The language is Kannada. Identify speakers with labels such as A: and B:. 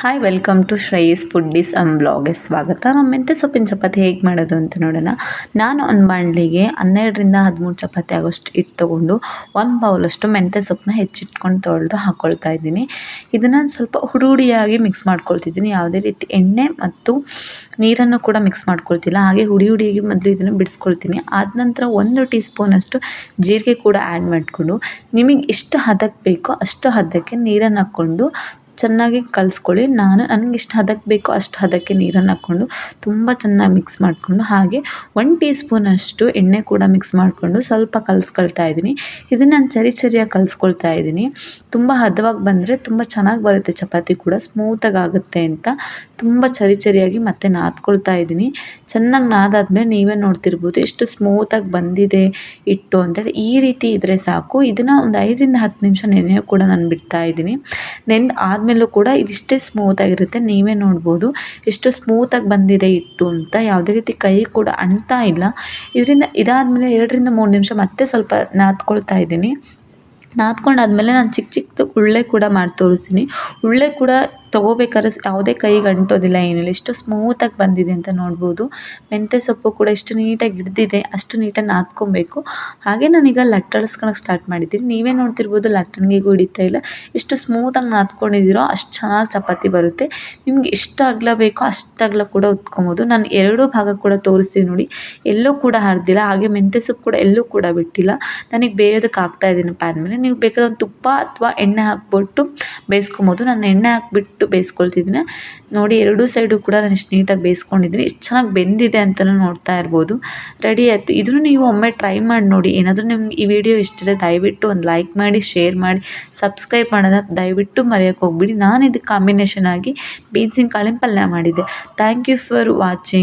A: Hi welcome to Shreyas foodies um ಬ್ಲಾಗ್ಗೆ ಸ್ವಾಗತ. ನಮ್ಮ ಮೆಂತ್ಯ ಸೊಪ್ಪಿನ ಚಪಾತಿ ಹೇಗೆ ಮಾಡೋದು ಅಂತ ನೋಡೋಣ. ನಾನು ಒಂದು ಬಾಣಲಿಗೆ ಹನ್ನೆರಡರಿಂದ ಹದಿಮೂರು ಚಪಾತಿ ಆಗೋಷ್ಟು ಹಿಟ್ಟು ತೊಗೊಂಡು ಒಂದು ಬೌಲಷ್ಟು ಮೆಂತ್ಯ ಸೊಪ್ಪನ್ನ ಹೆಚ್ಚಿಟ್ಕೊಂಡು ತೊಳೆದು ಹಾಕ್ಕೊಳ್ತಾ ಇದ್ದೀನಿ. ಇದನ್ನು ಸ್ವಲ್ಪ ಹುಡಿ ಹುಡಿಯಾಗಿ ಮಿಕ್ಸ್ ಮಾಡ್ಕೊಳ್ತಿದ್ದೀನಿ. ಯಾವುದೇ ರೀತಿ ಎಣ್ಣೆ ಮತ್ತು ನೀರನ್ನು ಕೂಡ ಮಿಕ್ಸ್ ಮಾಡ್ಕೊಳ್ತಿಲ್ಲ. ಹಾಗೆ ಹುಡಿ ಹುಡಿಯಾಗಿ ಮೊದಲು ಇದನ್ನು ಬಿಡಿಸ್ಕೊಳ್ತೀನಿ. ಆದ ನಂತರ ಒಂದು ಟೀ ಸ್ಪೂನಷ್ಟು ಜೀರಿಗೆ ಕೂಡ ಆ್ಯಡ್ ಮಾಡಿಕೊಂಡು ನಿಮಗೆ ಎಷ್ಟು ಹದಕ್ಕೆ ಬೇಕೋ ಅಷ್ಟು ಹದಕ್ಕೆ ನೀರನ್ನು ಹಾಕ್ಕೊಂಡು ಚೆನ್ನಾಗಿ ಕಲಿಸ್ಕೊಳ್ಳಿ. ನಾನು ನನಗೆ ಇಷ್ಟು ಹದಕ್ಕೆ ಬೇಕೋ ಅಷ್ಟು ಹದಕ್ಕೆ ನೀರನ್ನು ಹಾಕ್ಕೊಂಡು ತುಂಬ ಚೆನ್ನಾಗಿ ಮಿಕ್ಸ್ ಮಾಡಿಕೊಂಡು ಹಾಗೆ ಒನ್ ಟೀ ಸ್ಪೂನಷ್ಟು ಎಣ್ಣೆ ಕೂಡ ಮಿಕ್ಸ್ ಮಾಡಿಕೊಂಡು ಸ್ವಲ್ಪ ಕಲಿಸ್ಕೊಳ್ತಾ ಇದ್ದೀನಿ. ಇದನ್ನು ನಾನು ಚರಿ ಚರಿಯಾಗಿ ಕಲಿಸ್ಕೊಳ್ತಾ ಇದ್ದೀನಿ. ತುಂಬ ಹದವಾಗಿ ಬಂದರೆ ತುಂಬ ಚೆನ್ನಾಗಿ ಬರುತ್ತೆ. ಚಪಾತಿ ಕೂಡ ಸ್ಮೂತಾಗಿ ಆಗುತ್ತೆ ಅಂತ ತುಂಬ ಚರಿ ಚರಿಯಾಗಿ ಮತ್ತೆ ನಾದ್ಕೊಳ್ತಾ ಇದ್ದೀನಿ. ಚೆನ್ನಾಗಿ ನಾದಾದ್ಮೇಲೆ ನೀವೇ ನೋಡ್ತಿರ್ಬೋದು ಎಷ್ಟು ಸ್ಮೂತಾಗಿ ಬಂದಿದೆ ಇಟ್ಟು ಅಂತೇಳಿ. ಈ ರೀತಿ ಇದ್ದರೆ ಸಾಕು. ಇದನ್ನು ಒಂದು ಐದರಿಂದ ಹತ್ತು ನಿಮಿಷ ನೆನೆಯೋ ಕೂಡ ನಾನು ಬಿಡ್ತಾ ಇದ್ದೀನಿ. ನೆಂದು ಆದಮೇಲೂ ಕೂಡ ಇದಿಷ್ಟೇ ಸ್ಮೂತಾಗಿರುತ್ತೆ ನೀವೇ ನೋಡ್ಬೋದು. ಎಷ್ಟು ಸ್ಮೂತಾಗಿ ಬಂದಿದೆ ಹಿಟ್ಟು ಅಂತ. ಯಾವುದೇ ರೀತಿ ಕೈ ಕೂಡ ಅಂಟ್ತಾ ಇಲ್ಲ. ಇದರಿಂದ ಇದಾದಮೇಲೆ ಎರಡರಿಂದ ಮೂರು ನಿಮಿಷ ಮತ್ತೆ ಸ್ವಲ್ಪ ನಾದ್ಕೊಳ್ತಾ ಇದ್ದೀನಿ. ನಾದ್ಕೊಂಡಾದ್ಮೇಲೆ ನಾನು ಚಿಕ್ಕ ಚಿಕ್ಕದು ಉಳ್ಳೆ ಕೂಡ ಮಾಡಿ ತೋರಿಸ್ತೀನಿ ಉಳ್ಳೆ ಕೂಡ ತೊಗೋಬೇಕಾದ್ರೆ ಯಾವುದೇ ಕೈಗೆ ಅಂಟೋದಿಲ್ಲ ಏನಿಲ್ಲ. ಎಷ್ಟು ಸ್ಮೂತಾಗಿ ಬಂದಿದೆ ಅಂತ ನೋಡ್ಬೋದು. ಮೆಂತ್ಯ ಸೊಪ್ಪು ಕೂಡ ಎಷ್ಟು ನೀಟಾಗಿ ಹಿಡ್ದಿದೆ, ಅಷ್ಟು ನೀಟಾಗಿ ನಾದ್ಕೊಬೇಕು. ಹಾಗೆ ನಾನೀಗ ಲಟ್ಟಳಿಸ್ಕೊಳಕ್ಕೆ ಸ್ಟಾರ್ಟ್ ಮಾಡಿದ್ದೀನಿ. ನೀವೇ ನೋಡ್ತಿರ್ಬೋದು ಲಟ್ಟಣಿಗೆಗೂ ಹಿಡಿತಾ ಇಲ್ಲ. ಎಷ್ಟು ಸ್ಮೂತಾಗಿ ನಾದ್ಕೊಂಡಿದ್ದೀರೋ ಅಷ್ಟು ಚೆನ್ನಾಗಿ ಚಪಾತಿ ಬರುತ್ತೆ. ನಿಮ್ಗೆ ಎಷ್ಟು ಅಗಲ ಬೇಕೋ ಅಷ್ಟು ಅಗಲ ಕೂಡ ಉತ್ಕೊಬೋದು. ನಾನು ಎರಡೂ ಭಾಗ ಕೂಡ ತೋರಿಸ್ತೀನಿ ನೋಡಿ. ಎಲ್ಲೂ ಕೂಡ ಹರಿದಿಲ್ಲ. ಹಾಗೆ ಮೆಂತ್ಯ ಸೊಪ್ಪು ಕೂಡ ಎಲ್ಲೂ ಕೂಡ ಬಿಟ್ಟಿಲ್ಲ. ನನಗೆ ಬೇಯೋದಕ್ಕೆ ಆಗ್ತಾ ಇದ್ದೀನಿ ಪ್ಯಾನ್ ಮೇಲೆ. ನೀವು ಬೇಕಾದ್ರೆ ಒಂದು ತುಪ್ಪ ಅಥವಾ ಎಣ್ಣೆ ಹಾಕ್ಬಿಟ್ಟು ಬೇಯಿಸ್ಕೊಬೋದು. ನಾನು ಎಣ್ಣೆ ಹಾಕ್ಬಿಟ್ಟು ಬೇಯಿಸ್ಕೊಳ್ತಿದ್ದೀನಿ. ನೋಡಿ, ಎರಡೂ ಸೈಡು ಕೂಡ ನಾನು ಇಷ್ಟು ನೀಟಾಗಿ ಬೇಯಿಸ್ಕೊಂಡಿದ್ದೀನಿ. ಇಷ್ಟು ಚೆನ್ನಾಗಿ ಬೆಂದಿದೆ ಅಂತಲೂ ನೋಡ್ತಾ ಇರ್ಬೋದು. ರೆಡಿ ಆಯಿತು. ಇದನ್ನು ನೀವು ಒಮ್ಮೆ ಟ್ರೈ ಮಾಡಿ ನೋಡಿ. ಏನಾದರೂ ನಿಮ್ಗೆ ಈ ವಿಡಿಯೋ ಇಷ್ಟ ದಯವಿಟ್ಟು ಒಂದು ಲೈಕ್ ಮಾಡಿ, ಶೇರ್ ಮಾಡಿ, ಸಬ್ಸ್ಕ್ರೈಬ್ ಮಾಡೋದ ದಯವಿಟ್ಟು ಮರೆಯೋಕೆ ಹೋಗ್ಬಿಡಿ. ನಾನು ಇದಕ್ಕೆ ಕಾಂಬಿನೇಷನ್ ಆಗಿ ಬೀನ್ಸಿನ ಕಾಳಿನ ಪಲ್ಯ ಮಾಡಿದ್ದೆ. Thank you for watching.